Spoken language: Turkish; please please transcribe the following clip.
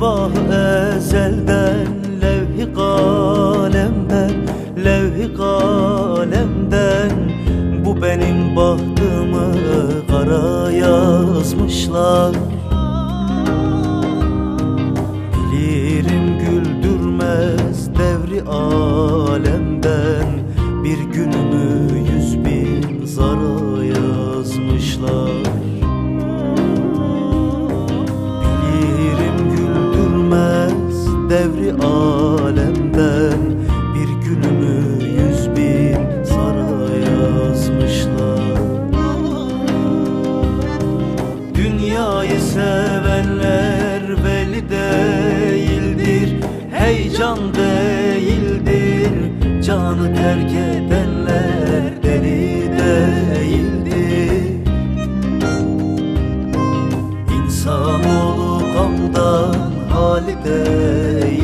vah ezelden Levh-i kalemden Levh-i kalemden. Bu benim bahtımı kara yazmışlar. Bilirim güldürmez devri alemden. Bir günümü yüz bin zara Dünyayı sevenler veli değildir Heyecan değildir. Canı terk edenler deli değildir. İnsanoğlu gamdan hali değil